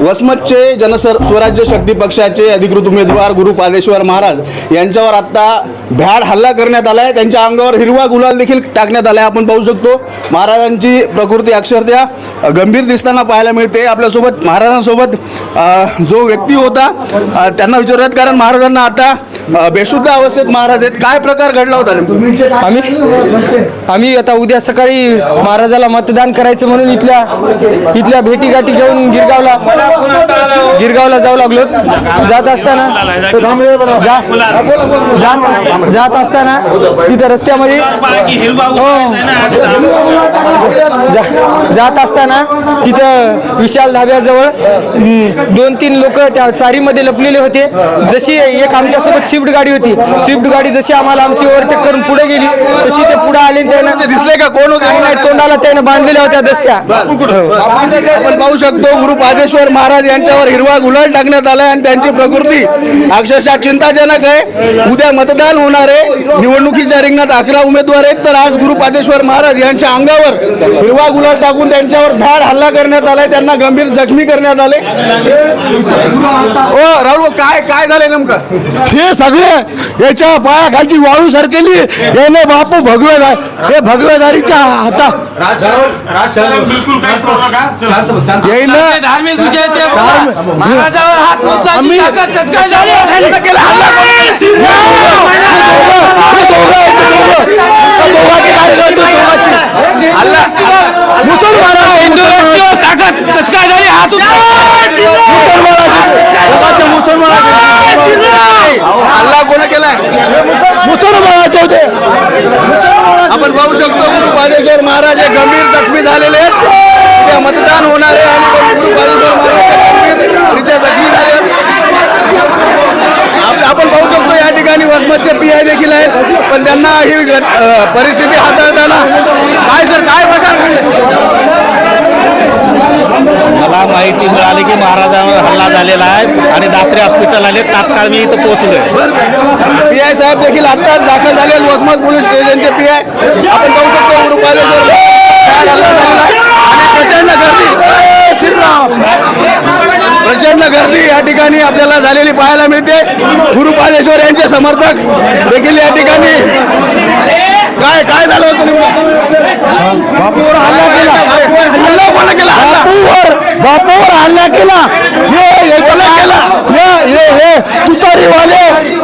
वसमतचे जनसर स्वराज्य शक्ती पक्षाचे अधिकृत उमेदवार गुरु पादेश्वर महाराज यांच्यावर आता भ्याड हल्ला करण्यात आला आहे त्यांच्या अंगावर हिरवा गुलाल देखील टाकण्यात आला आहे आपण पाहू शकतो महाराजांची प्रकृती अक्षरशः गंभीर दिसताना पाहायला मिळते. आपल्यासोबत महाराजांसोबत जो व्यक्ती होता त्यांना विचारूयात. कारण महाराजांना आता बेशुद्ध अवस्थेत महाराज आहेत. काय प्रकार घडला होता नेमका? आम्ही आम्ही आता उद्या सकाळी महाराजाला मतदान करायचं म्हणून इथल्या इथल्या भेटी गाठी घेऊन गिरगावला गिरगावला जाऊ लागलो. जात असताना जा- जात- जात असताना तिथं रस्त्यामध्ये हो, जा- जात असताना तिथं विशाल धाब्याजवळ दोन तीन लोक त्या चारीमध्ये लपलेले होते. जशी एक आमच्यासोबत स्विफ्ट गाडी होती. स्विफ्ट गाडी जशी आम्हाला आमची ओव्हरटेक करून पुढे गेली तशी ते पुढे आले त्यानं ते दिसले का? कोण होते? नाही तोंडाला त्यानं बांधलेल्या होत्या दस्त्या. आपण पाहू शकतो गुरु पादेश्वर महाराज यांच्यावर हिरवा गुलाल टाकण्यात आलाय आणि त्यांची प्रकृती अक्षरशः चिंताजनक आहे. उद्या मतदान होणार आहे. निवडणुकीच्या रिंगणात अकरा उमेदवार आहेत तर आज गुरु पादेश्वर महाराज यांच्या अंगावर हिरवा गुलाल टाकून त्यांच्यावर भ्याड हल्ला करण्यात आलाय त्यांना गंभीर जखमी करण्यात आले. ओ राहुल काय काय झालंय नेमकं? हे सगळे याच्या पायाखालची वाळू सरकेली. याने बापू भगवे हे भगवेदारीच्या हाता बिलकुल काही करू नका. येईन धार्मिक विषय ते महाराजावर हात आम्ही- ताकद कसं काय झाली? हल्ला केला, हल्ला केला. हे दोघं, हे दोघं, हे दोघं. हे दोघांची काय करतो, दोघांची. मुसलमानाची, मुसलमानाची. ताकद कसं काय झाली? हात उचलायची. मुसलमानाची. दोघांचे मुसलमानाचे. हल्ला कोण केलाय मुसलमानाचे होते. आपण पाहू शकतो गुरु पादेश्वर महाराज हे गंभीर जखमी झालेले आहेत. ते मतदान होणारे आणि गुरु पादेश्वर महाराज गंभीररित्या जखमी झाले आपण पाहू शकतो या ठिकाणी वसमतचे पी आय देखील आहेत. पण त्यांना ही परिस्थिती हाताळताना काय सर काय प्रकार घडले? माहिती मिळाली की महाराजांवर हल्ला झालेला आहे आणि दासरे हॉस्पिटल आले तात्काळ मी इथं पोहोचलोय. पी आय साहेब देखील आत्ताच दाखल झाले. वसमत पोलीस स्टेशनचे पी आय. आपण पाहू शकतो गुरु आणि प्रचंड गर्दी. श्रीराम प्रचंड गर्दी या ठिकाणी आपल्याला झालेली पाहायला मिळते. गुरुपादेश्वर यांचे समर्थक देखील या ठिकाणी. काय काय झालं होतं बापूवर हल्ला केला. हे हे तुतारीवाले.